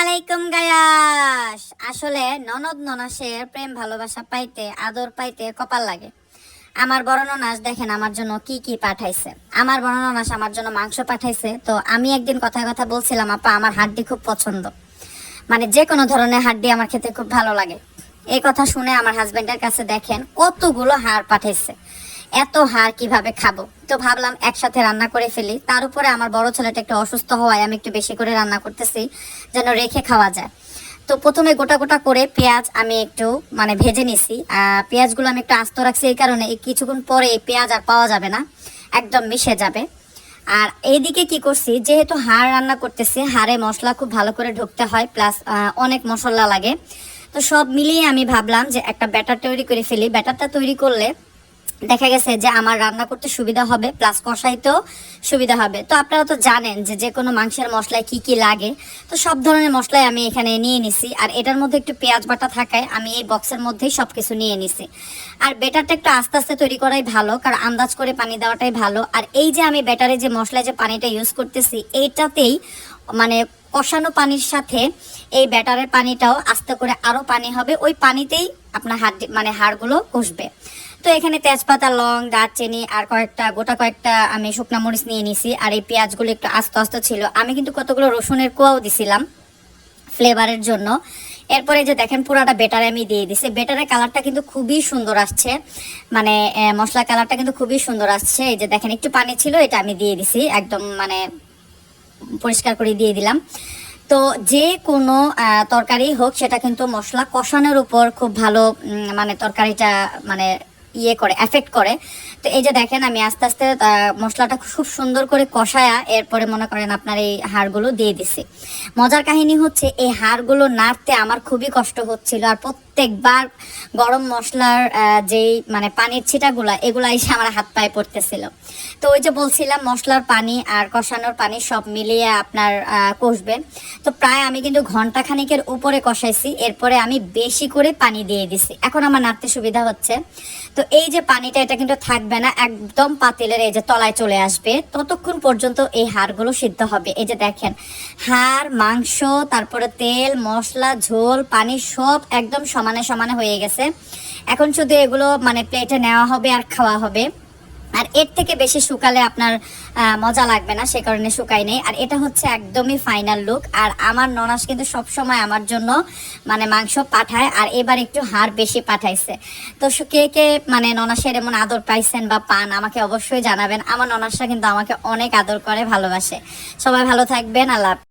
আলাইকুম গায়াস। আসলে ননদ ননাসের প্রেম, ভালোবাসা পাইতে, আদর পাইতে কপাল লাগে। আমার বড় ননাস দেখেন আমার জন্য কি কি পাঠাইছে। আমার বড় ননাস আমার জন্য মাংস পাঠাইছে। তো আমি একদিন কথা কথা বলছিলাম, আপা, আমার হাড্ডি খুব পছন্দ। মানে যে কোনো ধরনের হাড্ডি আমার খেতে খুব ভালো লাগে। এই কথা শুনে আমার হাজবেন্ডের কাছে দেখেন কতগুলো হাড় পাঠাইছে। এত হাড় কীভাবে খাব? তো ভাবলাম একসাথে রান্না করে ফেলি। তার উপরে আমার বড় ছেলেটা একটু অসুস্থ হওয়ায় আমি একটু বেশি করে রান্না করতেছি, যেন রেখে খাওয়া যায়। তো প্রথমে গোটা গোটা করে পেঁয়াজ আমি একটু মানে ভেজে নিছি। পেঁয়াজগুলো আমি একটু আস্ত রাখছি এই কারণে কিছুক্ষণ পরে এই পেঁয়াজ আর পাওয়া যাবে না, একদম মিশে যাবে। আর এইদিকে কি করছি, যেহেতু হাড় রান্না করতেছি, হাড়ে মশলা খুব ভালো করে ঢুকতে হয়, প্লাস অনেক মশলা লাগে। তো সব মিলিয়ে আমি ভাবলাম যে একটা ব্যাটার তৈরি করে ফেলি। ব্যাটারটা তৈরি করলে দেখা গেছে যে আমার রান্না করতে সুবিধা হবে প্লাস কষাইতেও সুবিধা হবে। তো আপনারা তো জানেন যে যে কোনো মাংসের মশলায় কি কি লাগে। তো সব ধরনের মশলাই আমি এখানে নিয়ে নিছি। আর এটার মধ্যে একটু পেঁয়াজ বাটা থাকায় আমি এই বক্সের মধ্যেই সব কিছু নিয়ে নিছি। আর বেটারটা একটু আস্তে আস্তে তৈরি করাই ভালো, কারণ আন্দাজ করে পানি দেওয়াটাই ভালো। আর এই যে আমি ব্যাটারে যে মশলায় যে পানিটা ইউজ করতেছি, এইটাতেই মানে কষানো পানির সাথে এই ব্যাটারের পানিটাও আস্তে করে আরও পানি হবে। ওই পানিতেই আপনার হাড় মানে হাড়গুলো কষবে। তো এখানে তেজপাতা, লং, দারচিনি আর কয়েকটা, গোটা কয়েকটা আমি শুকনা মরিচ নিয়ে নিছি আর এই পেঁয়াজগুলো একটু আস্তে আস্তে ছিল। আমি কিন্তু কতগুলো রসুনের কোয়াও দিছিলাম ফ্লেভারের জন্য। এরপরে যে দেখেন পুরাটা বেটারে আমি দিয়ে দিছি। বেটারের কালারটা কিন্তু খুবই সুন্দর আসছে। মানে মশলা কালারটা কিন্তু খুবই সুন্দর আসছে। এই যে দেখেন একটু পানি ছিল, এটা আমি দিয়ে দিছি। একদম মানে পরিষ্কার করে দিয়ে দিলাম। তো যে কোনো তরকারি হোক, সেটা কিন্তু মশলা কষানোর উপর খুব ভালো মানে তরকারিটা মানে ইয়ে করে এফেক্ট করে। তো এই যে দেখেন, আমি আস্তে আস্তে মশলাটা খুব সুন্দর করে কষায়া এরপরে মনে করেন আপনার এই হাড়গুলো দিয়ে দিছি। মজার কাহিনী হচ্ছে, এই হাড়গুলো নাড়তে আমার খুবই কষ্ট হচ্ছিল আর প্রত্যেকবার গরম মশলার যেই মানে পানির ছিটাগুলা, এগুলা এসে আমার হাত পায়ে পড়তেছিল। তো ওই যে বলছিলাম, মশলার পানি আর কষানোর পানি সব মিলিয়ে আপনার কষবে। তো প্রায় আমি কিন্তু ঘণ্টা খানিকের উপরে কষাইছি, এরপরে আমি বেশি করে পানি দিয়ে দিছি। এখন আমার নাড়তে সুবিধা হচ্ছে। তো এই যে পানিটা, এটা কিন্তু থাকবে না, একদম পাতিলের এই যে তলায় চলে আসবে। ততক্ষণ পর্যন্ত এই হাড়গুলো সিদ্ধ হবে। এই যে দেখেন, হাড়, মাংস, তারপরে তেল, মশলা, ঝোল, পানি সব একদম সমানে সমানে সমানে হয়ে গেছে। এখন শুধু এগুলো মানে প্লেটে নেওয়া হবে আর খাওয়া হবে। আর এর থেকে বেশি শুকালে আপনার মজা লাগবে না, সে কারণে শুকাই নেই। আর এটা হচ্ছে একদমই ফাইনাল লুক আর আমার ননাস কিন্তু সব সময় আমার জন্য মানে মাংস পাঠায়, আর এবার একটু হাড় বেশি পাঠাইছে। তো কে কে মানে ননাসের এমন আদর পাইছেন বা পান, আমাকে অবশ্যই জানাবেন। আমার ননাসরা কিন্তু আমাকে অনেক আদর করে, ভালোবাসে। সবাই ভালো থাকবেন, আল্লাহ।